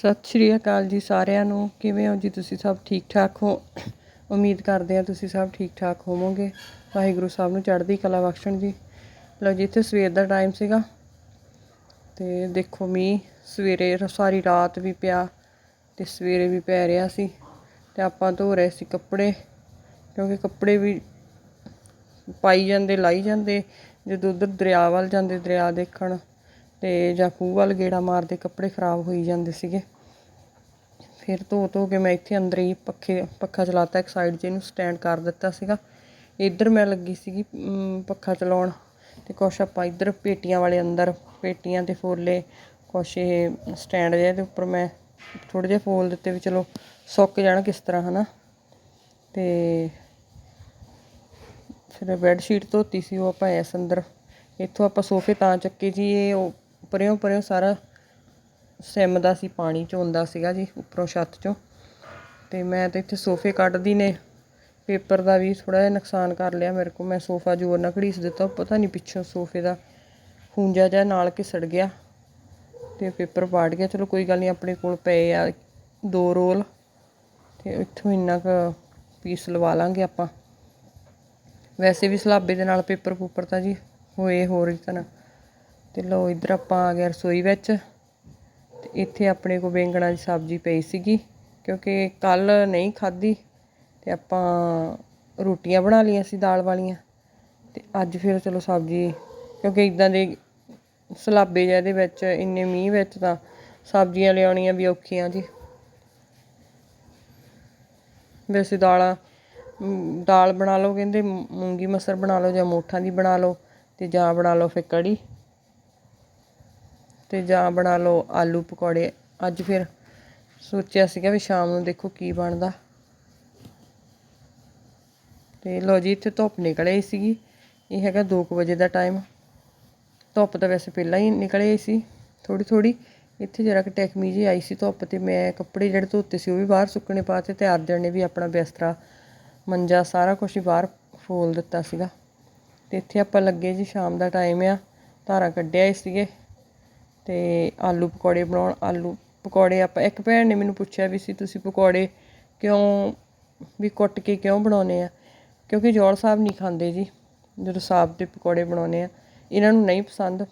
ਸਤਿ ਸ਼੍ਰੀ ਅਕਾਲ ਜੀ ਸਾਰਿਆਂ ਨੂੰ। ਕਿਵੇਂ ਹੋ ਜੀ ਤੁਸੀਂ ਸਭ ਠੀਕ ਠਾਕ ਹੋ? ਉਮੀਦ ਕਰਦੇ ਹਾਂ ਤੁਸੀਂ ਸਭ ਠੀਕ ਠਾਕ ਹੋਵੋਗੇ। ਵਾਹਿਗੁਰੂ ਸਾਹਿਬ ਨੂੰ ਚੜ੍ਹਦੀ ਕਲਾ ਬਖਸ਼ਣ ਜੀ। ਲਓ ਜੀ, ਇੱਥੇ ਸਵੇਰ ਦਾ ਟਾਈਮ ਸੀਗਾ। ਤੇ ਦੇਖੋ ਮੀਂਹ ਸਵੇਰੇ ਰ- ਸਾਰੀ ਰਾਤ ਵੀ ਪਿਆ ਤੇ ਸਵੇਰੇ ਵੀ ਪੈ ਰਿਹਾ ਸੀ। ਤੇ ਆਪਾਂ ਧੋ ਰਹੇ ਸੀ ਕੱਪੜੇ, ਕਿਉਂਕਿ ਕੱਪੜੇ ਵੀ ਪਾਈ ਜਾਂਦੇ, ਲਾਈ ਜਾਂਦੇ। ਜਦੋਂ ਉਧਰ ਦਰਿਆ ਵੱਲ ਜਾਂਦੇ, ਦਰਿਆ ਦੇਖਣ ਅਤੇ ਜਾਂ ਖੂਹ ਵੱਲ ਗੇੜਾ ਮਾਰਦੇ ਕੱਪੜੇ ਖਰਾਬ ਹੋਈ ਜਾਂਦੇ ਸੀਗੇ। ਫਿਰ ਧੋ ਧੋ ਕੇ ਮੈਂ ਇੱਥੇ ਅੰਦਰ ਹੀ ਪੱਖੇ, ਪੱਖਾ ਚਲਾਤਾ, ਇੱਕ ਸਾਈਡ 'ਚ ਇਹਨੂੰ ਸਟੈਂਡ ਕਰ ਦਿੱਤਾ ਸੀਗਾ। ਇੱਧਰ ਮੈਂ ਲੱਗੀ ਸੀਗੀ ਪੱਖਾ ਚਲਾਉਣ ਤੇ ਕੁਛ ਆਪਾਂ ਇੱਧਰ ਪੇਟੀਆਂ ਵਾਲੇ ਅੰਦਰ, ਪੇਟੀਆਂ ਤੇ ਫੋਲੇ ਕੁਛ ਇਹ ਸਟੈਂਡ ਜਿਹੇ ਦੇ ਉੱਪਰ ਮੈਂ ਥੋੜੇ ਜਿਹਾ ਫੋਲ ਦਿੱਤੇ ਵੀ ਚਲੋ ਸੁੱਕ ਜਾਣ ਕਿਸ ਤਰ੍ਹਾਂ, ਹਨਾ? ਤੇ ਫਿਰ ਬੈੱਡ ਸ਼ੀਟ ਧੋਤੀ ਸੀ, ਉਹ ਆਪਾਂ ਇਸ ਅੰਦਰ, ਇੱਥੋਂ ਆਪਾਂ ਸੋਫੇ ਤਾਂ ਚੱਕੇ ਜੀ, ਇਹ ਉਹ ਪਰਿਓਂ ਸਾਰਾ ਸਿਮ ਦਾ ਸੀ, ਪਾਣੀ ਚੋਂਦਾ ਸੀਗਾ ਜੀ ਉੱਪਰੋਂ ਛੱਤ ਚੋਂ। ਤੇ ਮੈਂ ਤਾਂ ਇੱਥੇ ਸੋਫੇ ਕੱਢਦੀ ਨੇ, ਪੇਪਰ ਦਾ ਵੀ ਥੋੜਾ ਜਿਹਾ ਨੁਕਸਾਨ ਕਰ ਲਿਆ ਮੇਰੇ ਕੋਲ। ਮੈਂ ਸੋਫਾ ਜ਼ੋਰ ਨਾਲ ਘੜੀਸ ਦਿੱਤਾ, ਉਹ ਪਤਾ ਨਹੀਂ ਪਿੱਛੋਂ ਸੋਫੇ ਦਾ ਖੂੰਜਾ ਜਿਹਾ ਨਾਲ ਘਿਸੜ ਗਿਆ ਤੇ ਪੇਪਰ ਪਾੜ ਗਿਆ। ਚਲੋ ਕੋਈ ਗੱਲ ਨਹੀਂ, ਆਪਣੇ ਕੋਲ ਪਏ ਆ ਦੋ ਰੋਲ ਤੇ ਇੱਥੋਂ ਇੰਨਾ ਕੁ ਪੀਸ ਲਵਾ ਲਾਂਗੇ ਆਪਾਂ। ਵੈਸੇ ਵੀ ਸਲਾਬੇ ਦੇ ਨਾਲ ਪੇਪਰ ਪੂਪਰ ਤਾਂ ਜੀ ਹੋਏ ਹੋਰ ਹੀ ਤਰ੍ਹਾਂ ਤੇ ਲਓ ਇੱਧਰ ਆਪਾਂ ਆ ਗਏ ਰਸੋਈ ਵਿੱਚ। ਤੇ ਇੱਥੇ ਆਪਣੇ ਕੋ ਬੈਂਗਣਾ ਦੀ ਸਬਜ਼ੀ ਪਈ ਸੀਗੀ, ਕਿਉਂਕਿ ਕੱਲ ਨਹੀਂ ਖਾਧੀ ਤੇ ਆਪਾਂ ਰੋਟੀਆਂ ਬਣਾ ਲਈਆਂ ਸੀ ਦਾਲ ਵਾਲੀਆਂ। ਤੇ ਅੱਜ ਫਿਰ ਚਲੋ ਸਬਜ਼ੀ, ਕਿਉਂਕਿ ਇਦਾਂ ਦੇ ਸਲਾਬੇ ਜਿਹੇ ਦੇ ਵਿੱਚ, ਇੰਨੇ ਮੀਂਹ ਵਿੱਚ ਤਾਂ ਸਬਜ਼ੀਆਂ ਲਿਆਉਣੀਆਂ ਵੀ ਔਖੀਆਂ ਜੀ। ਵੈਸੇ ਦਾਲਾਂ ਦਾਲ ਬਣਾ ਲਓ ਕਹਿੰਦੇ, ਮੂੰਗੀ ਮਸਰ ਬਣਾ ਲਓ ਜਾਂ ਮੋਠਾਂ ਦੀ ਬਣਾ ਲਓ ਤੇ ਜਾਂ ਬਣਾ ਲਓ ਫਿਰ ਕੜੀ। ਅਤੇ ਜਾਂ ਬਣਾ ਲਓ ਆਲੂ ਪਕੌੜੇ। ਅੱਜ ਫਿਰ ਸੋਚਿਆ ਸੀਗਾ ਵੀ ਸ਼ਾਮ ਨੂੰ ਦੇਖੋ ਕੀ ਬਣਦਾ। ਤੇ ਲੋ ਜੀ, ਇੱਥੇ ਧੁੱਪ ਨਿਕਲ ਆਈ ਸੀਗੀ। ਇਹ ਹੈਗਾ 2 ਵਜੇ ਦਾ ਟਾਈਮ ਧੁੱਪ ਤਾਂ ਵੈਸੇ ਪਹਿਲਾਂ ਹੀ ਨਿਕਲੇ ਸੀ ਥੋੜੀ ਥੋੜੀ ਇੱਥੇ ਜਰਾ ਕਿ ਟੈਕਮੀ ਜੀ ਆਈ ਸੀ ਧੁੱਪ ਤੇ ਮੈਂ ਕੱਪੜੇ ਜਿਹੜੇ ਧੋਤੇ ਸੀ ਉਹ ਵੀ ਬਾਹਰ ਸੁੱਕਣੇ ਪਾਤੇ ਤੇ ਅਰਜਨ ਨੇ ਵੀ ਆਪਣਾ ਬਿਸਤਰਾ ਮੰਜਾ ਸਾਰਾ ਕੁਝ ਹੀ ਬਾਹਰ ਫੋਲ ਦਿੱਤਾ ਸੀਗਾ। ਤੇ ਇੱਥੇ ਆਪਾਂ ਲੱਗੇ ਜੀ ਸ਼ਾਮ ਦਾ ਟਾਈਮ ਆ, ਧਾਰਾਂ ਕੱਢਿਆ ਹੀ ਸੀਗੇ। ਅਤੇ ਆਲੂ ਪਕੌੜੇ ਬਣਾਉਣ, ਆਲੂ ਪਕੌੜੇ ਆਪਾਂ, ਇੱਕ ਭੈਣ ਨੇ ਮੈਨੂੰ ਪੁੱਛਿਆ ਵੀ ਸੀ, ਤੁਸੀਂ ਪਕੌੜੇ ਕਿਉਂ ਵੀ ਕੁੱਟ ਕੇ ਕਿਉਂ ਬਣਾਉਂਦੇ ਆ? ਕਿਉਂਕਿ ਜੋੜ ਸਾਹਿਬ ਨਹੀਂ ਖਾਂਦੇ ਜੀ, ਜਦੋਂ ਸਾਬ ਦੇ ਪਕੌੜੇ ਬਣਾਉਂਦੇ ਆ, ਇਹਨਾਂ ਨੂੰ ਨਹੀਂ ਪਸੰਦ।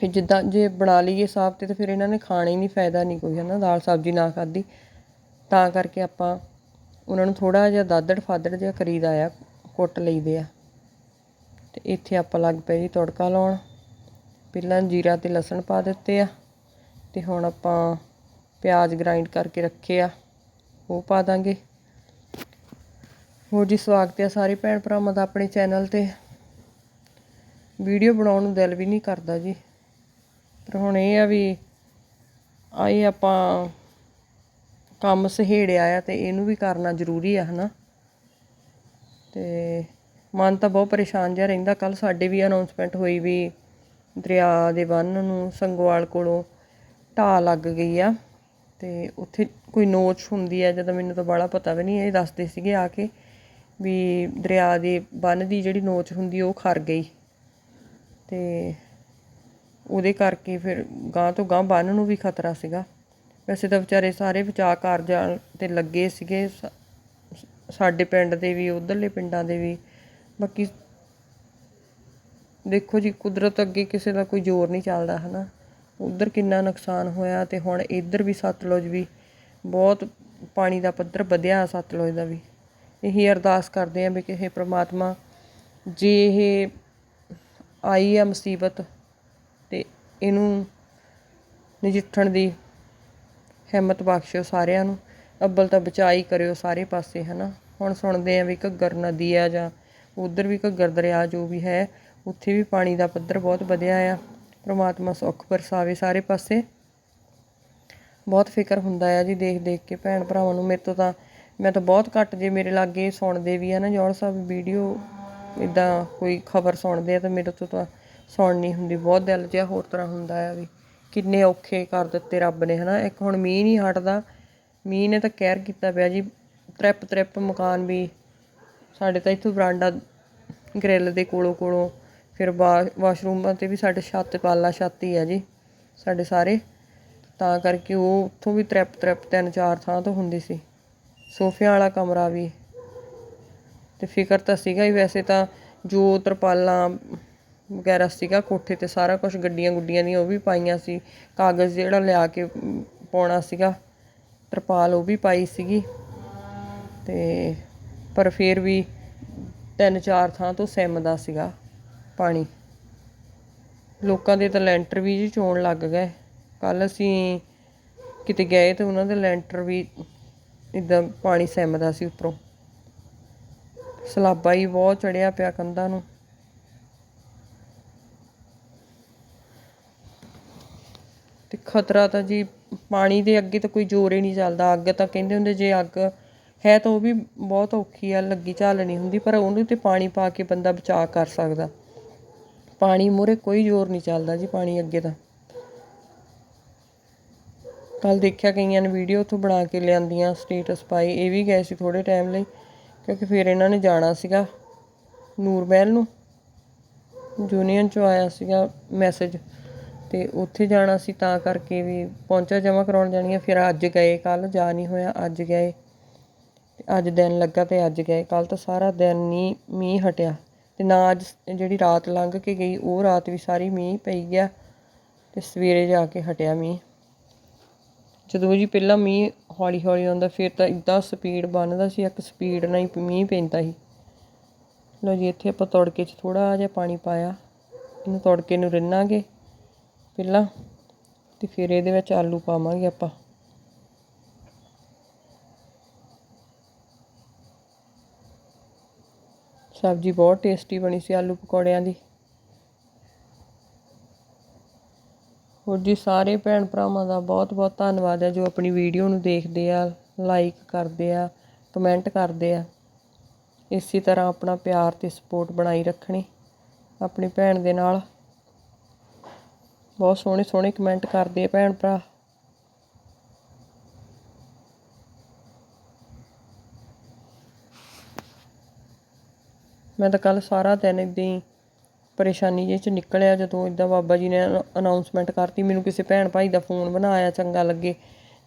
ਫਿਰ ਜਿੱਦਾਂ ਜੇ ਬਣਾ ਲਈਏ ਸਾਬ ਤੇ ਤਾਂ ਫਿਰ ਇਹਨਾਂ ਨੇ ਖਾਣੇ ਹੀ ਨਹੀਂ, ਫਾਇਦਾ ਨਹੀਂ ਕੋਈ, ਹਨਾ? ਦਾਲ ਸਬਜ਼ੀ ਨਾ ਖਾਧੀ। ਤਾਂ ਕਰਕੇ ਆਪਾਂ ਉਹਨਾਂ ਨੂੰ ਥੋੜਾ ਜਿਹਾ ਦਾਦੜ ਫਾਦੜ ਜਿਹਾ ਕਰੀਦਾ ਆ, ਕੁੱਟ ਲਈਦੇ ਆ। ਤੇ ਇੱਥੇ ਆਪਾਂ ਲੱਗ ਪਏ ਜੀ ਤੜਕਾ ਲਾਉਣ। ਪਹਿਲਾਂ ਜੀਰਾ ਤੇ ਲਸਣ ਪਾ ਦਿੱਤੇ ਆ ਤੇ ਹੁਣ ਆਪਾਂ ਪਿਆਜ਼ ਗ੍ਰਾਈਂਡ ਕਰਕੇ ਰੱਖੇ ਆ, ਉਹ ਪਾ ਦਾਂਗੇ। ਹੋਰ ਜੀ, ਸਵਾਗਤ ਹੈ ਸਾਰੇ ਭੈਣ ਭਰਾਵਾਂ ਦਾ ਆਪਣੇ ਚੈਨਲ ਤੇ। ਵੀਡੀਓ ਬਣਾਉਣ ਨੂੰ ਦਿਲ ਵੀ ਨਹੀਂ ਕਰਦਾ ਜੀ। ਪਰ ਹੁਣ ਇਹ ਆ ਵੀ ਆਏ ਆਪਾਂ ਕੰਮ ਸਹੇੜਿਆ ਆ ਤੇ ਇਹਨੂੰ ਵੀ ਕਰਨਾ ਜ਼ਰੂਰੀ ਆ, ਹਨਾ। ਤੇ ਮਨ ਤਾਂ ਬਹੁਤ ਪਰੇਸ਼ਾਨ ਜਿਹਾ ਰਹਿੰਦਾ ਕੱਲ ਸਾਡੇ ਵੀ ਅਨਾਉਂਸਮੈਂਟ ਹੋਈ ਵੀ ਦਰਿਆ ਦੇ ਬੰਨ ਨੂੰ ਸੰਗੋਵਾਲ ਕੋਲੋਂ ਢਾਹ ਲੱਗ ਗਈ ਆ ਅਤੇ ਉੱਥੇ ਕੋਈ ਨੋਚ ਹੁੰਦੀ ਆ, ਜਦੋਂ ਮੈਨੂੰ ਤਾਂ ਬਾਹਲਾ ਪਤਾ ਵੀ ਨਹੀਂ, ਇਹ ਦੱਸਦੇ ਸੀਗੇ ਆ ਕੇ ਵੀ ਦਰਿਆ ਦੇ ਬੰਨ ਦੀ ਜਿਹੜੀ ਨੋਚ ਹੁੰਦੀ ਉਹ ਖਰ ਗਈ। ਅਤੇ ਉਹਦੇ ਕਰਕੇ ਫਿਰ ਗਾਂ ਤੋਂ ਗਾਂ ਬੰਨ ਨੂੰ ਵੀ ਖਤਰਾ ਸੀਗਾ। ਵੈਸੇ ਤਾਂ ਵਿਚਾਰੇ ਸਾਰੇ ਬਚਾਅ ਕਾਰਜਾਂ ਤੇ ਲੱਗੇ ਸੀਗੇ, ਸਾ- ਸਾਡੇ ਪਿੰਡ ਦੇ ਵੀ, ਉਧਰਲੇ ਪਿੰਡਾਂ ਦੇ ਵੀ। ਬਾਕੀ ਦੇਖੋ ਜੀ, ਕੁਦਰਤ ਅੱਗੇ ਕਿਸੇ ਦਾ ਕੋਈ ਜ਼ੋਰ ਨਹੀਂ ਚੱਲਦਾ, ਹਨਾ? ਉਧਰ ਕਿੰਨਾ ਨੁਕਸਾਨ ਹੋਇਆ ਤੇ ਹੁਣ ਇੱਧਰ ਵੀ ਸਤਲੁਜ ਵੀ ਬਹੁਤ ਪਾਣੀ ਦਾ ਪੱਧਰ ਵਧਿਆ ਸਤਲੁਜ ਦਾ ਵੀ। ਇਹੀ ਅਰਦਾਸ ਕਰਦੇ ਆਂ ਵੀ ਕਿ ਇਹ ਪ੍ਰਮਾਤਮਾ ਜੇ ਇਹ ਆਈ ਆ ਮੁਸੀਬਤ ਤੇ ਇਹਨੂੰ ਨਜਿੱਠਣ ਦੀ ਹਿੰਮਤ ਬਖਸ਼ਿਓ ਸਾਰਿਆਂ ਨੂੰ। ਅੱਬਲ ਤਾਂ ਬਚਾਈ ਕਰਿਓ ਸਾਰੇ ਪਾਸੇ, ਹਨਾ? ਹੁਣ ਸੁਣਦੇ ਆ ਵੀ ਘੱਗਰ ਨਦੀ ਆ ਜਾਂ ਉਧਰ ਵੀ ਘੱਗਰ ਦਰਿਆ ਜੋ ਵੀ ਹੈ ਉੱਥੇ ਵੀ ਪਾਣੀ ਦਾ ਪੱਧਰ ਬਹੁਤ ਵਧਿਆ ਆ। ਪ੍ਰਮਾਤਮਾ ਸੁੱਖ ਵਰਸਾਵੇ ਸਾਰੇ ਪਾਸੇ। ਬਹੁਤ ਫਿਕਰ ਹੁੰਦਾ ਆ ਜੀ ਦੇਖ ਦੇਖ ਕੇ ਭੈਣ ਭਰਾਵਾਂ ਨੂੰ। ਮੇਰੇ ਤੋਂ ਤਾਂ ਮੈਂ ਤਾਂ ਬਹੁਤ ਘੱਟ ਜੇ ਮੇਰੇ ਲਾਗੇ ਸੁਣਦੇ ਵੀ ਆ ਨਾ ਜੌਲ ਸਾਹਿਬ ਵੀਡੀਓ ਇਦਾਂ ਕੋਈ ਖਬਰ ਸੁਣਦੇ ਆ ਤਾਂ ਮੇਰੇ ਤੋਂ ਤਾਂ ਸੁਣ ਨਹੀਂ ਹੁੰਦੀ। ਬਹੁਤ ਦਿਲ ਜਿਹਾ ਹੋਰ ਤਰ੍ਹਾਂ ਹੁੰਦਾ ਆ ਵੀ ਕਿੰਨੇ ਔਖੇ ਕਰ ਦਿੱਤੇ ਰੱਬ ਨੇ, ਹਨਾ। ਇੱਕ ਹੁਣ ਮੀਂਹ ਨਹੀਂ ਹਟਦਾ। ਮੀਂਹ ਨੇ ਤਾਂ ਕਹਿਰ ਕੀਤਾ ਪਿਆ ਜੀ। ਤ੍ਰਿਪ ਤ੍ਰਿਪ ਮਕਾਨ ਵੀ ਸਾਡੇ ਤਾਂ ਇੱਥੋਂ ਬਰਾਂਡਾ ਗ੍ਰਿਲ ਦੇ ਕੋਲੋਂ ਕੋਲੋਂ ਫਿਰ ਵਾ- ਵਾਸ਼ਰੂਮਾਂ ਤੇ ਵੀ ਸਾਡੇ ਛੱਤ ਪਾਲਾ ਛੱਤ ਹੀ ਆ ਜੀ, ਸਾਡੇ ਸਾਰੇ। ਤਾਂ ਕਰਕੇ ਉਹ ਉੱਥੋਂ ਵੀ ਤ੍ਰਿਪ ਤ੍ਰਿਪ ਤਿੰਨ ਚਾਰ ਥਾਂ ਤੋਂ ਹੁੰਦੀ ਸੀ। ਸੋਫਿਆਂ ਵਾਲਾ ਕਮਰਾ ਵੀ। ਤੇ ਫਿਕਰ ਤਾਂ ਸੀਗਾ ਹੀ ਵੈਸੇ ਤਾਂ ਜੋ ਤਰਪਾਲਾਂ ਵਗੈਰਾ ਸੀਗਾ ਕੋਠੇ ਤੇ ਸਾਰਾ ਕੁਝ ਗੱਡੀਆਂ ਗੁੱਡੀਆਂ ਦੀਆਂ ਉਹ ਵੀ ਪਾਈਆਂ ਸੀ। ਕਾਗਜ਼ ਜਿਹੜਾ ਲਿਆ ਕੇ ਪਾਉਣਾ ਸੀਗਾ, ਤਰਪਾਲ ਉਹ ਵੀ ਪਾਈ ਸੀਗੀ। ਤੇ ਪਰ ਫਿਰ ਵੀ ਤਿੰਨ ਚਾਰ ਥਾਂ ਤੋਂ ਸਿਮਦਾ ਸੀਗਾ। ਪਾਣੀ। ਲੋਕਾਂ ਦੇ ਤਾਂ ਲੈਂਟਰ ਵੀ ਜੀ ਚੋਣ ਲੱਗ ਗਏ। ਕੱਲ ਅਸੀਂ ਕਿਤੇ ਗਏ ਤੇ ਉਹਨਾਂ ਦੇ ਲੈਂਟਰ ਵੀ ਇਦਾਂ ਪਾਣੀ ਸੈਮਦਾ ਸੀ ਉੱਪਰੋਂ। ਸਲਾਬਾ ਹੀ ਬਹੁਤ ਚੜਿਆ ਪਿਆ ਕੰਧਾਂ ਨੂੰ। ਤੇ ਖਤਰਾ ਤਾਂ ਜੀ ਪਾਣੀ ਦੇ ਅੱਗੇ ਤਾਂ ਕੋਈ ਜ਼ੋਰ ਹੀ ਨਹੀਂ ਚੱਲਦਾ। ਅੱਗ ਤਾਂ ਕਹਿੰਦੇ ਹੁੰਦੇ ਜੇ ਅੱਗ ਹੈ ਤਾਂ ਉਹ ਵੀ ਬਹੁਤ ਔਖੀ ਆ, ਲੱਗੀ ਝਾਲਣੀ ਹੁੰਦੀ, ਪਰ ਉਹਨੂੰ ਤੇ ਪਾਣੀ ਪਾ ਕੇ ਬੰਦਾ ਬਚਾਅ ਕਰ ਸਕਦਾ। ਪਾਣੀ ਮੂਹਰੇ ਕੋਈ ਜ਼ੋਰ ਨਹੀਂ ਚੱਲਦਾ ਜੀ ਪਾਣੀ ਅੱਗੇ ਤਾਂ। ਕੱਲ ਦੇਖਿਆ ਕਈਆਂ ਨੇ ਵੀਡੀਓ ਉੱਥੋਂ ਬਣਾ ਕੇ ਲਿਆਂਦੀਆਂ ਸਟੇਟਸ ਪਾਈ। ਇਹ ਵੀ ਗਏ ਸੀ ਥੋੜੇ ਟਾਈਮ ਲਈ, ਕਿਉਂਕਿ ਫਿਰ ਇਹਨਾਂ ਨੇ ਜਾਣਾ ਸੀਗਾ ਨੂਰ ਮਹਿਲ ਨੂੰ। ਯੂਨੀਅਨ ਚੋਂ ਆਇਆ ਸੀਗਾ ਮੈਸੇਜ ਤੇ ਉੱਥੇ ਜਾਣਾ ਸੀ ਤਾਂ ਕਰਕੇ ਵੀ ਪਹੁੰਚਾ ਜਮਾ ਕਰਾਉਣ ਜਾਣੀਆਂ। ਫਿਰ ਅੱਜ ਗਏ ਕੱਲ ਜਾ ਨਹੀਂ ਹੋਇਆ, ਅੱਜ ਗਏ। ਅੱਜ ਦਿਨ ਲੱਗਾ ਤੇ ਅੱਜ ਗਏ। ਕੱਲ ਤਾਂ ਸਾਰਾ ਦਿਨ ਨਹੀਂ ਮੀਂਹ ਹਟਿਆ। ਅਤੇ ਨਾ ਅੱਜ ਜਿਹੜੀ ਰਾਤ ਲੰਘ ਕੇ ਗਈ, ਉਹ ਰਾਤ ਵੀ ਸਾਰੀ ਮੀਂਹ ਪਈ ਗਿਆ ਅਤੇ ਸਵੇਰੇ ਜਾ ਕੇ ਹਟਿਆ ਮੀਂਹ। ਜਦੋਂ ਜੀ ਪਹਿਲਾਂ ਮੀਂਹ ਹੌਲੀ ਹੌਲੀ ਆਉਂਦਾ, ਫਿਰ ਤਾਂ ਇਦਾਂ ਸਪੀਡ ਬਣਦਾ ਸੀ, ਇੱਕ ਸਪੀਡ ਨਾਲ ਹੀ ਮੀਂਹ ਪੈਂਦਾ ਸੀ। ਲਓ ਜੀ, ਇੱਥੇ ਆਪਾਂ ਤੜਕੇ 'ਚ ਥੋੜਾ ਜਿਹਾ ਪਾਣੀ ਪਾਇਆ, ਇਹਨੂੰ ਤੜਕੇ ਨੂੰ ਰਿੰਨਾਂਗੇ ਪਹਿਲਾਂ ਤੇ ਫਿਰ ਇਹਦੇ ਵਿੱਚ ਆਲੂ ਪਾਵਾਂਗੇ ਆਪਾਂ। ਸਬਜ਼ੀ ਬਹੁਤ ਟੇਸਟੀ ਬਣੀ ਸੀ ਆਲੂ ਪਕੌੜਿਆਂ ਦੀ। ਹੋਰ ਜੀ ਸਾਰੇ ਭੈਣ ਭਰਾਵਾਂ ਦਾ ਬਹੁਤ ਬਹੁਤ ਧੰਨਵਾਦ ਹੈ ਜੋ ਆਪਣੀ ਵੀਡੀਓ ਨੂੰ ਦੇਖਦੇ ਆ ਲਾਈਕ ਕਰਦੇ ਆ ਕਮੈਂਟ ਕਰਦੇ ਆ। ਇਸੇ ਤਰ੍ਹਾਂ ਆਪਣਾ ਪਿਆਰ ਤੇ ਸਪੋਰਟ ਬਣਾਈ ਰੱਖਣੀ ਆਪਣੀ ਭੈਣ ਦੇ ਨਾਲ। ਬਹੁਤ ਸੋਹਣੇ ਸੋਹਣੇ ਕਮੈਂਟ ਕਰਦੇ ਆ ਭੈਣ ਭਰਾ। ਮੈਂ ਤਾਂ ਕੱਲ੍ਹ ਸਾਰਾ ਦਿਨ ਇੱਦਾਂ ਹੀ ਪਰੇਸ਼ਾਨੀ ਜਿਹੇ ਚ ਨਿਕਲਿਆ ਜਦੋਂ ਇੱਦਾਂ ਬਾਬਾ ਜੀ ਨੇ ਅਨਾਊਂਸਮੈਂਟ ਕਰਤੀ। ਮੈਨੂੰ ਕਿਸੇ ਭੈਣ ਭਾਈ ਦਾ ਫੋਨ ਬਣਾਇਆ ਚੰਗਾ ਲੱਗੇ।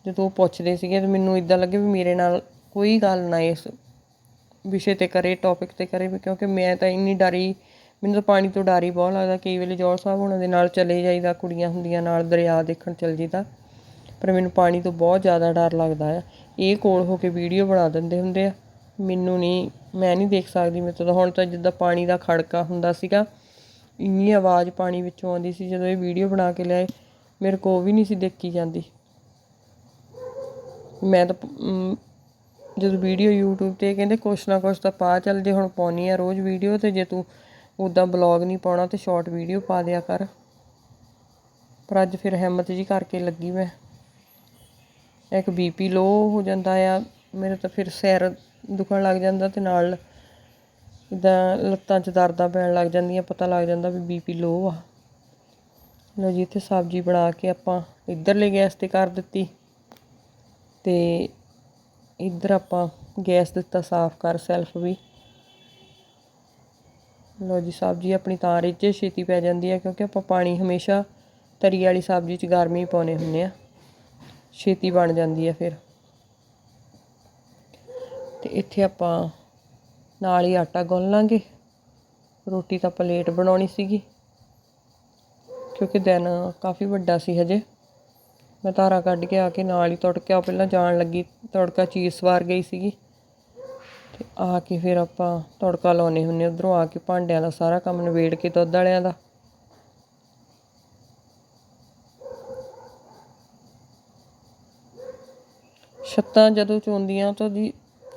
ਜਦੋਂ ਉਹ ਪੁੱਛਦੇ ਸੀਗੇ ਤਾਂ ਮੈਨੂੰ ਇੱਦਾਂ ਲੱਗੇ ਵੀ ਮੇਰੇ ਨਾਲ ਕੋਈ ਗੱਲ ਨਾ ਇਸ ਵਿਸ਼ੇ ਤੇ ਕਰੇ ਟੌਪਿਕ ਤੇ ਕਰੇ, ਵੀ ਕਿਉਂਕਿ ਮੈਂ ਤਾਂ ਇੰਨੀ ਡਰੀ, ਮੈਨੂੰ ਤਾਂ ਪਾਣੀ ਤੋਂ ਡਰ ਹੀ ਬਹੁਤ ਲੱਗਦਾ ਕਈ ਵੇਲੇ ਜੋਰ ਸਾਹਿਬ ਉਹਨਾਂ ਦੇ ਨਾਲ ਚਲੇ ਜਾਈਦਾ, ਕੁੜੀਆਂ ਹੁੰਦੀਆਂ ਨਾਲ ਦਰਿਆ ਦੇਖਣ ਚਲ ਜੀਦਾ ਪਰ ਮੈਨੂੰ ਪਾਣੀ ਤੋਂ ਬਹੁਤ ਜ਼ਿਆਦਾ ਡਰ ਲੱਗਦਾ ਆ। ਇਹ ਕੋਲ ਹੋ ਕੇ ਵੀਡੀਓ ਬਣਾ ਦਿੰਦੇ ਹੁੰਦੇ ਆ। ਮੈਨੂੰ ਨਹੀਂ, ਮੈਂ ਨਹੀਂ ਦੇਖ ਸਕਦੀ ਮੇਰੇ ਤੋਂ ਤਾਂ। ਹੁਣ ਤਾਂ ਜਿੱਦਾਂ ਪਾਣੀ ਦਾ ਖੜਕਾ ਹੁੰਦਾ ਸੀਗਾ, ਇੰਨੀ ਆਵਾਜ਼ ਪਾਣੀ ਵਿੱਚੋਂ ਆਉਂਦੀ ਸੀ ਜਦੋਂ ਇਹ ਵੀਡੀਓ ਬਣਾ ਕੇ ਲਿਆਏ, ਮੇਰੇ ਕੋਲ ਵੀ ਨਹੀਂ ਸੀ ਦੇਖੀ ਜਾਂਦੀ। ਮੈਂ ਤਾਂ ਜਦੋਂ ਵੀਡੀਓ YouTube ਤੇ ਕਹਿੰਦੇ ਕੁਛ ਨਾ ਕੁਛ ਤਾਂ ਪਾ, ਚੱਲ ਜੇ ਹੁਣ ਪਾਉਣੀ ਆ ਰੋਜ਼ ਵੀਡੀਓ ਤੇ, ਜੇ ਤੂੰ ਉਦਾਂ ਬਲੌਗ ਨਹੀਂ ਪਾਉਣਾ ਤੇ ਸ਼ਾਰਟ ਵੀਡੀਓ ਪਾ ਦਿਆ ਕਰ। ਪਰ ਅੱਜ ਫਿਰ ਹਿੰਮਤ ਜੀ ਕਰਕੇ ਲੱਗੀ ਮੈਂ। ਇੱਕ ਬੀਪੀ ਲੋ ਹੋ ਜਾਂਦਾ ਆ ਮੇਰੇ ਤਾਂ ਫਿਰ ਸਿਰ ਦੁਖਣ ਲੱਗ ਜਾਂਦਾ ਅਤੇ ਨਾਲ ਇੱਦਾਂ ਲੱਤਾਂ 'ਚ ਦਰਦਾਂ ਪੈਣ ਲੱਗ ਜਾਂਦੀਆਂ, ਪਤਾ ਲੱਗ ਜਾਂਦਾ ਵੀ ਬੀਪੀ ਲੋ ਆ। ਲਓ ਜੀ, ਇੱਥੇ ਸਬਜ਼ੀ ਬਣਾ ਕੇ ਆਪਾਂ ਇੱਧਰਲੇ ਗੈਸ ਤੇ ਕਰ ਦਿੱਤੀ ਤੇ ਇੱਧਰ ਆਪਾਂ ਗੈਸ ਦਿੱਤਾ ਸਾਫ਼ ਕਰ ਸੈਲਫ ਵੀ। ਲਓ ਜੀ, ਸਬਜ਼ੀ ਆਪਣੀ ਤਾਂ ਰਿੱਝੇ ਛੇਤੀ ਪੈ ਜਾਂਦੀ ਹੈ ਕਿਉਂਕਿ ਆਪਾਂ ਪਾਣੀ ਹਮੇਸ਼ਾ ਤਰੀ ਵਾਲੀ ਸਬਜ਼ੀ 'ਚ ਗਰਮੀ ਹੀ ਪਾਉਨੇ ਹੁੰਦੇ ਆ। ਛੇਤੀ ਬਣ ਜਾਂਦੀ ਹੈ ਫਿਰ। ਤੇ ਇੱਥੇ ਆਪਾਂ ਨਾਲ ਹੀ ਆਟਾ ਗੁੰਨ ਲਾਂਗੇ। ਰੋਟੀ ਤਾਂ ਆਪਾਂ ਲੇਟ ਬਣਾਉਣੀ ਸੀਗੀ, ਕਿਉਂਕਿ ਦਿਨ ਕਾਫੀ ਵੱਡਾ ਸੀ ਹਜੇ। ਮੈਂ ਧਾਰਾ ਕੱਢ ਕੇ ਆ ਕੇ ਨਾਲ ਹੀ ਤੜਕਿਆ ਪਹਿਲਾਂ ਜਾਣ ਲੱਗੀ, ਤੜਕਾ ਚੀਰ ਸਵਾਰ ਗਈ ਸੀਗੀ। ਤੇ ਆ ਕੇ ਫਿਰ ਆਪਾਂ ਤੜਕਾ ਲਾਉਨੇ ਹੁੰਨੇ ਉਧਰੋਂ ਆ ਕੇ ਭਾਂਡਿਆਂ ਦਾ ਸਾਰਾ ਕੰਮ ਨਿਬੇੜ ਕੇ ਦੁੱਧ ਵਾਲਿਆਂ ਦਾ। ਛੱਤਾਂ ਜਦੋਂ ਚੋਂਦੀਆਂ ਤਾਂ ਜੀ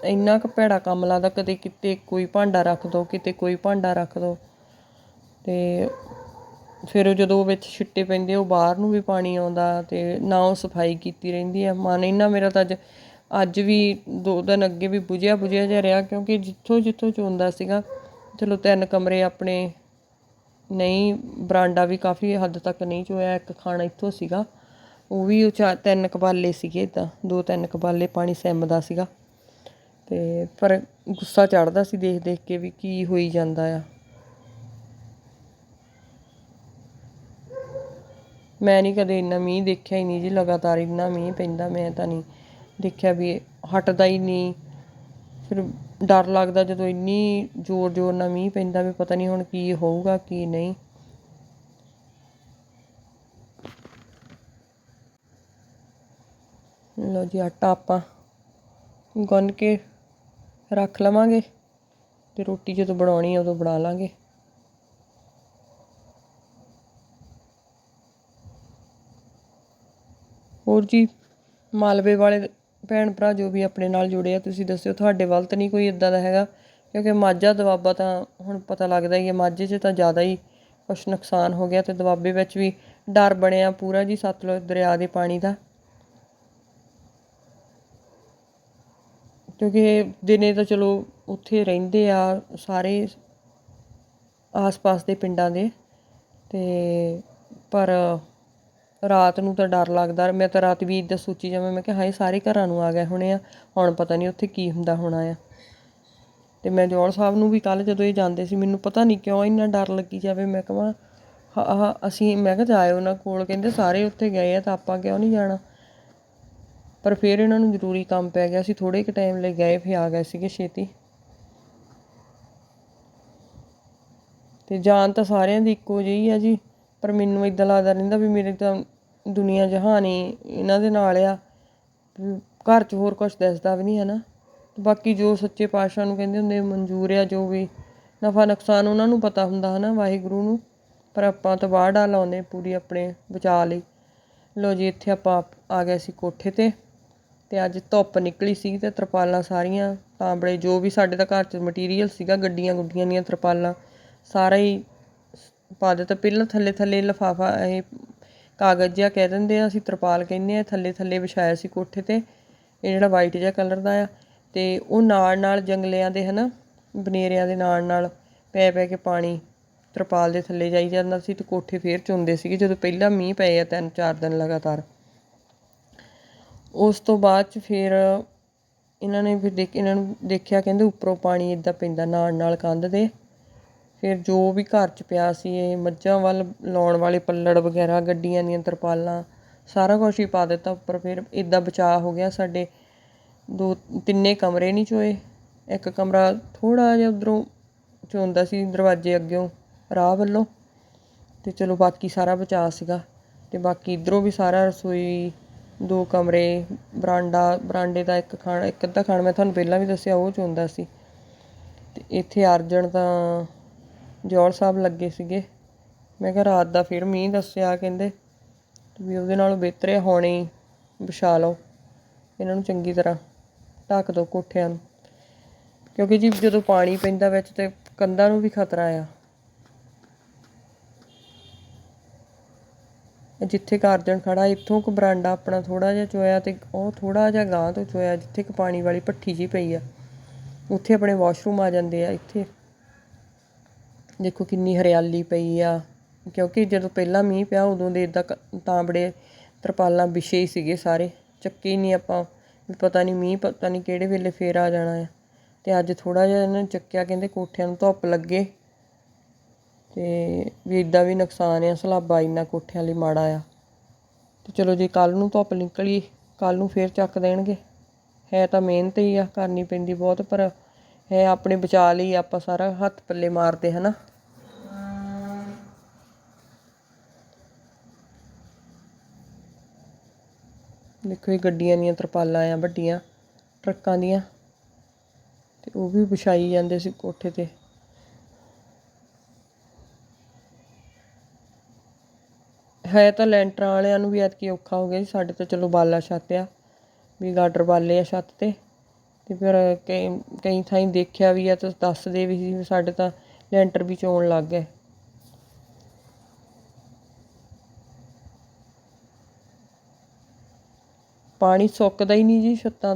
ਇੰਨਾ ਕੁ ਭੈੜਾ ਕੰਮ ਲੱਗਦਾ, ਕਦੇ ਕਿਤੇ ਕੋਈ ਭਾਂਡਾ ਰੱਖ ਦਿਉ ਕਿਤੇ ਕੋਈ ਭਾਂਡਾ ਰੱਖ ਦਿਉ ਅਤੇ ਫਿਰ ਜਦੋਂ ਵਿੱਚ ਛਿੱਟੇ ਪੈਂਦੇ, ਉਹ ਬਾਹਰ ਨੂੰ ਵੀ ਪਾਣੀ ਆਉਂਦਾ ਅਤੇ ਨਾ ਉਹ ਸਫ਼ਾਈ ਕੀਤੀ ਰਹਿੰਦੀ ਆ। ਮਨ ਇੰਨਾ ਮੇਰਾ ਤਾਂ ਅੱਜ ਅੱਜ ਵੀ ਦੋ ਦਿਨ ਅੱਗੇ ਵੀ ਬੁਝਿਆ ਬੁਝਿਆ ਜਿਹਾ ਰਿਹਾ, ਕਿਉਂਕਿ ਜਿੱਥੋਂ ਜਿੱਥੋਂ ਚੋਂਦਾ ਸੀਗਾ, ਚਲੋ ਤਿੰਨ ਕਮਰੇ ਆਪਣੇ ਨਹੀਂ, ਬਰਾਂਡਾ ਵੀ ਕਾਫੀ ਹੱਦ ਤੱਕ ਨਹੀਂ ਚੋਇਆ, ਇੱਕ ਖਾਣਾ ਇੱਥੋਂ ਸੀਗਾ। ਉਹ ਵੀ ਉਹ ਚਾ ਤਿੰਨ ਕਬਾਲੇ ਸੀਗੇ ਇਦਾਂ ਦੋ ਤਿੰਨ ਕਬਾਲੇ ਪਾਣੀ ਸਿਮਦਾ ਸੀਗਾ। ਤੇ ਪਰ ਗੁੱਸਾ ਚੜਦਾ ਸੀ ਦੇਖ ਦੇਖ ਕੇ ਵੀ ਕੀ ਹੋਈ ਜਾਂਦਾ ਆ। ਮੈਂ ਨਹੀਂ ਕਦੇ ਇੰਨਾ ਮੀਂਹ ਦੇਖਿਆ ਹੀ ਨਹੀਂ ਜੀ, ਲਗਾਤਾਰ ਇੰਨਾ ਮੀਂਹ ਪੈਂਦਾ, ਮੈਂ ਤਾਂ ਨਹੀਂ ਦੇਖਿਆ ਵੀ ਹਟਦਾ ਹੀ ਨਹੀਂ। ਫਿਰ ਡਰ ਲੱਗਦਾ ਜਦੋਂ ਇੰਨੀ ਜ਼ੋਰ ਜ਼ੋਰ ਨਾਲ ਮੀਂਹ ਪੈਂਦਾ ਵੀ ਪਤਾ ਨਹੀਂ ਹੁਣ ਕੀ ਹੋਊਗਾ, ਕੀ ਨਹੀਂ। ਲਓ ਜੀ ਆਟਾ ਆਪਾਂ ਗੁੰਨ ਕੇ ਰੱਖ ਲਵਾਂਗੇ ਤੇ ਰੋਟੀ ਜਦੋਂ ਬਣਾਉਣੀ ਆ ਉਦੋਂ ਬਣਾ ਲਾਂਗੇ। ਹੋਰ ਜੀ, ਮਾਲਵੇ ਵਾਲੇ ਭੈਣ ਭਰਾ ਜੋ ਵੀ ਆਪਣੇ ਨਾਲ ਜੁੜੇ ਆ, ਤੁਸੀਂ ਦੱਸਿਓ ਤੁਹਾਡੇ ਵੱਲ ਤਾਂ ਨਹੀਂ ਕੋਈ ਇਦਾਂ ਦਾ ਹੈਗਾ, ਕਿਉਂਕਿ ਮਾਝਾ ਦਵਾਬਾ ਤਾਂ ਹੁਣ ਪਤਾ ਲੱਗਦਾ ਹੀ ਹੈ ਮਾਝੇ 'ਚ ਤਾਂ ਜ਼ਿਆਦਾ ਹੀ ਕੁਛ ਨੁਕਸਾਨ ਹੋ ਗਿਆ ਤੇ ਦਵਾਬੇ ਵਿੱਚ ਵੀ ਡਰ ਬਣਿਆ ਪੂਰਾ ਜੀ, ਸਤਲੁਜ ਦਰਿਆ ਦੇ ਪਾਣੀ ਦਾ। ਕਿਉਂਕਿ ਦਿਨੇ ਤਾਂ ਚਲੋ ਉੱਥੇ ਰਹਿੰਦੇ ਆ ਸਾਰੇ ਆਸ-ਪਾਸ ਦੇ ਪਿੰਡਾਂ ਦੇ ਅਤੇ ਪਰ ਰਾਤ ਨੂੰ ਤਾਂ ਡਰ ਲੱਗਦਾ। ਮੈਂ ਤਾਂ ਰਾਤ ਵੀ ਇੱਦਾਂ ਸੋਚੀ ਜਾਵਾਂ, ਮੈਂ ਕਿਹਾ ਹਾਏ ਸਾਰੇ ਘਰਾਂ ਨੂੰ ਆ ਗਏ ਹੋਣੇ ਆ, ਹੁਣ ਪਤਾ ਨਹੀਂ ਉੱਥੇ ਕੀ ਹੁੰਦਾ ਹੋਣਾ ਆ। ਅਤੇ ਮੈਂ ਜੋੜ ਸਾਹਿਬ ਨੂੰ ਵੀ ਕੱਲ ਜਦੋਂ ਇਹ ਜਾਂਦੇ ਸੀ, ਮੈਨੂੰ ਪਤਾ ਨਹੀਂ ਕਿਉਂ ਇੰਨਾ ਡਰ ਲੱਗੀ ਜਾਵੇ, ਮੈਂ ਕਹਾਂ ਹਾਂ ਅਸੀਂ, ਮੈਂ ਕਿਹਾ ਜਾਏ ਉਹਨਾਂ ਕੋਲ, ਕਹਿੰਦੇ ਸਾਰੇ ਉੱਥੇ ਗਏ ਆ, ਤਾਂ ਆਪਾਂ ਕਿਉਂ ਨਹੀਂ ਜਾਣਾ? ਪਰ ਫਿਰ ਇਹਨਾਂ ਨੂੰ ਜ਼ਰੂਰੀ ਕੰਮ ਪੈ ਗਿਆ। ਸੀ ਥੋੜੇ ਕੁ ਟਾਈਮ ਲਈ ਗਏ, ਫਿਰ ਆ ਗਏ ਸੀਗੇ ਛੇਤੀ। ਤੇ ਜਾਨ ਤਾਂ ਸਾਰਿਆਂ ਦੀ ਇੱਕੋ ਜਿਹੀ ਆ ਜੀ, ਪਰ ਮੈਨੂੰ ਇਦਾਂ ਲੱਗਦਾ ਰਹਿੰਦਾ ਵੀ ਮੇਰੇ ਤਾਂ ਦੁਨੀਆ ਜਹਾਨੀ ਇਹਨਾਂ ਦੇ ਨਾਲ ਆ। ਘਰ 'ਚ ਹੋਰ ਕੁਝ ਦੱਸਦਾ ਵੀ ਨਹੀਂ ਹੈ ਨਾ ਬਾਕੀ ਜੋ ਸੱਚੇ ਪਾਤਸ਼ਾਹ ਨੂੰ ਕਹਿੰਦੇ ਹੁੰਦੇ, ਮਨਜ਼ੂਰ ਆ ਜੋ ਵੀ ਨਫਾ ਨੁਕਸਾਨ ਉਹਨਾਂ ਨੂੰ ਪਤਾ ਹੁੰਦਾ ਹੈ ਨਾ ਵਾਹਿਗੁਰੂ ਨੂੰ। ਪਰ ਆਪਾਂ ਤਾਂ ਬਾੜਾ ਲਾਉਂਦੇ ਪੂਰੀ ਆਪਣੇ ਬਚਾ ਲਈ। ਲੋ ਜੀ, ਇੱਥੇ ਆਪਾਂ ਆ ਗਏ ਸੀ ਕੋਠੇ ਤੇ। ਅਤੇ ਅੱਜ ਧੁੱਪ ਨਿਕਲੀ ਸੀ ਤੇ ਤਰਪਾਲਾਂ ਸਾਰੀਆਂ ਤਾਂਬੜੇ ਜੋ ਵੀ ਸਾਡੇ ਤਾਂ ਘਰ 'ਚ ਮਟੀਰੀਅਲ ਸੀਗਾ, ਗੱਡੀਆਂ ਗੁੱਡੀਆਂ ਦੀਆਂ ਤਰਪਾਲਾਂ, ਸਾਰਾ ਹੀ ਪਾ ਦਿੱਤਾ। ਪਹਿਲਾਂ ਥੱਲੇ ਥੱਲੇ ਲਿਫਾਫਾ, ਇਹ ਕਾਗਜ਼ ਜਿਹਾ ਕਹਿ ਦਿੰਦੇ ਆ, ਅਸੀਂ ਤਰਪਾਲ ਕਹਿੰਦੇ ਹਾਂ ਥੱਲੇ ਥੱਲੇ ਵਿਛਾਇਆ ਸੀ ਕੋਠੇ ਤੇ, ਇਹ ਜਿਹੜਾ ਵਾਈਟ ਜਿਹਾ ਕਲਰ ਦਾ ਆ ਅਤੇ ਉਹ ਨਾਲ ਨਾਲ ਜੰਗਲਿਆਂ ਦੇ ਹੈ ਨਾ ਬਨੇਰਿਆਂ ਦੇ ਨਾਲ ਨਾਲ ਪੈ ਪੈ ਕੇ ਪਾਣੀ ਤਰਪਾਲ ਦੇ ਥੱਲੇ ਜਾਈ ਜਾਂਦਾ ਸੀ ਤੇ ਕੋਠੇ ਫੇਰ ਚੁੰਦੇ ਸੀਗੇ, ਜਦੋਂ ਪਹਿਲਾਂ ਮੀਂਹ ਪਏ ਆ ਤਿੰਨ ਚਾਰ ਦਿਨ ਲਗਾਤਾਰ। ਉਸ ਤੋਂ ਬਾਅਦ ਚ ਫਿਰ ਇਹਨਾਂ ਨੇ ਫਿਰ ਦੇਖ, ਇਹਨਾਂ ਨੂੰ ਦੇਖਿਆ ਕਹਿੰਦੇ ਉੱਪਰੋਂ ਪਾਣੀ ਇੱਦਾਂ ਪੈਂਦਾ ਨਾਲ ਨਾਲ ਕੰਧ ਦੇ। ਫਿਰ ਜੋ ਵੀ ਘਰ 'ਚ ਪਿਆ ਸੀ ਇਹ ਮੱਝਾਂ ਵੱਲ ਲਾਉਣ ਵਾਲੇ ਪੱਲੜ ਵਗੈਰਾ, ਗੱਡੀਆਂ ਦੀਆਂ ਤਰਪਾਲਾਂ, ਸਾਰਾ ਕੁਛ ਹੀ ਪਾ ਦਿੱਤਾ ਉੱਪਰ। ਫਿਰ ਇੱਦਾਂ ਬਚਾਅ ਹੋ ਗਿਆ ਸਾਡੇ ਦੋ, ਤਿੰਨੇ ਕਮਰੇ ਨਹੀਂ ਚੋਏ। ਇੱਕ ਕਮਰਾ ਥੋੜ੍ਹਾ ਜਿਹਾ ਉਧਰੋਂ ਚੋਂਦਾ ਸੀ ਦਰਵਾਜ਼ੇ ਅੱਗਿਓਂ ਰਾਹ ਵੱਲੋਂ। ਅਤੇ ਚਲੋ ਬਾਕੀ ਸਾਰਾ ਬਚਾਅ ਸੀਗਾ। ਅਤੇ ਬਾਕੀ ਇੱਧਰੋਂ ਵੀ ਸਾਰਾ ਰਸੋਈ ਦੋ ਕਮਰੇ, ਬਰਾਂਡਾ, ਬਰਾਂਡੇ ਦਾ ਇੱਕ ਖਾਣਾ, ਇੱਕ ਅੱਧਾ ਖਾਣਾ, ਮੈਂ ਤੁਹਾਨੂੰ ਪਹਿਲਾਂ ਵੀ ਦੱਸਿਆ, ਉਹ ਚੋਂਦਾ ਸੀ। ਅਤੇ ਇੱਥੇ ਅਰਜਨ ਤਾਂ ਜੋੜ ਸਾਹਿਬ ਲੱਗੇ ਸੀਗੇ। ਮੈਂ ਕਿਹਾ ਰਾਤ ਦਾ ਫਿਰ ਮੀਂਹ ਦੱਸਿਆ, ਕਹਿੰਦੇ ਵੀ ਉਹਦੇ ਨਾਲੋਂ ਬਿਹਤਰ ਹੈ, ਹੁਣੇ ਵਿਛਾ ਲਓ, ਇਹਨਾਂ ਨੂੰ ਚੰਗੀ ਤਰ੍ਹਾਂ ਢੱਕ ਦਿਓ ਕੋਠਿਆਂ ਨੂੰ। ਕਿਉਂਕਿ ਜੀ ਜਦੋਂ ਪਾਣੀ ਪੈਂਦਾ ਵਿੱਚ ਤੇ ਕੰਧਾਂ ਨੂੰ ਵੀ ਖਤਰਾ ਆ। ਜਿੱਥੇ ਕਾਰਜਨ ਖੜਾ, ਇੱਥੋਂ ਕੁ ਬਰਾਂਡਾ ਆਪਣਾ ਥੋੜ੍ਹਾ ਜਿਹਾ ਚੋਇਆ ਅਤੇ ਉਹ ਥੋੜ੍ਹਾ ਜਿਹਾ ਗਾਂ ਤੋਂ ਚੋਇਆ, ਜਿੱਥੇ ਇੱਕ ਪਾਣੀ ਵਾਲੀ ਭੱਠੀ ਜਿਹੀ ਪਈ ਆ। ਉੱਥੇ ਆਪਣੇ ਵਾਸ਼ਰੂਮ ਆ ਜਾਂਦੇ ਆ ਇੱਥੇ। ਦੇਖੋ ਕਿੰਨੀ ਹਰਿਆਲੀ ਪਈ ਆ, ਕਿਉਂਕਿ ਜਦੋਂ ਪਹਿਲਾਂ ਮੀਂਹ ਪਿਆ, ਉਦੋਂ ਦੇ ਇਦਾਂ ਤਾਂਬੜੇ, ਤਰਪਾਲਾਂ ਵਿਛੇ ਹੀ ਸੀਗੇ ਸਾਰੇ। ਚੱਕੇ ਹੀ ਨਹੀਂ ਆਪਾਂ, ਵੀ ਪਤਾ ਨਹੀਂ ਮੀਂਹ, ਪਤਾ ਨਹੀਂ ਕਿਹੜੇ ਵੇਲੇ ਫੇਰ ਆ ਜਾਣਾ ਆ। ਤੇ ਅੱਜ ਥੋੜਾ ਜਿਹਾ ਇਹਨਾਂ ਨੇ ਚੱਕਿਆ, ਕਹਿੰਦੇ ਕੋਠਿਆਂ ਨੂੰ ਧੁੱਪ ਲੱਗੇ। ਅਤੇ ਵੀ ਇੱਦਾਂ ਵੀ ਨੁਕਸਾਨ ਆ, ਸਲਾਬਾ ਇੰਨਾ ਕੋਠਿਆਂ ਲਈ ਮਾੜਾ ਆ। ਅਤੇ ਚਲੋ ਜੇ ਕੱਲ੍ਹ ਨੂੰ ਧੁੱਪ ਨਿਕਲੀ, ਕੱਲ੍ਹ ਨੂੰ ਫਿਰ ਚੱਕ ਦੇਣਗੇ। ਹੈ ਤਾਂ ਮਿਹਨਤ ਹੀ ਆ ਕਰਨੀ ਪੈਂਦੀ ਬਹੁਤ, ਪਰ ਹੈ ਆਪਣੇ ਬਚਾ ਲਈ ਆਪਾਂ ਸਾਰਾ ਹੱਥ ਪੱਲੇ ਮਾਰਦੇ ਹੈ ਨਾ ਦੇਖੋ ਇਹ ਗੱਡੀਆਂ ਦੀਆਂ ਤਰਪਾਲਾਂ ਆ, ਵੱਡੀਆਂ, ਟਰੱਕਾਂ ਦੀਆਂ। ਤੇ ਉਹ ਵੀ ਵਿਛਾਈ ਜਾਂਦੇ ਸੀ ਕੋਠੇ ਤੇ। ਹੈ ਤਾਂ ਲੈਂਟਰਾਂ ਵਾਲਿਆਂ ਨੂੰ ਵੀ ਐਤਕੀ ਔਖਾ ਹੋ ਗਿਆ ਜੀ। ਸਾਡੇ ਤਾਂ ਚਲੋ ਬਾਲਾ ਛੱਤ ਆ, ਵੀ ਗਾਡਰ ਬਾਲੇ ਆ ਛੱਤ ਤੇ। ਅਤੇ ਫਿਰ ਕਈ ਕਈ ਥਾਈਂ ਦੇਖਿਆ ਵੀ ਆ ਤਾਂ ਦੱਸਦੇ ਵੀ ਸੀ ਵੀ ਸਾਡੇ ਤਾਂ ਲੈਂਟਰ ਵੀ ਚੋਣ ਲੱਗ ਗਏ। ਪਾਣੀ ਸੁੱਕਦਾ ਹੀ ਨਹੀਂ ਜੀ ਛੱਤਾਂ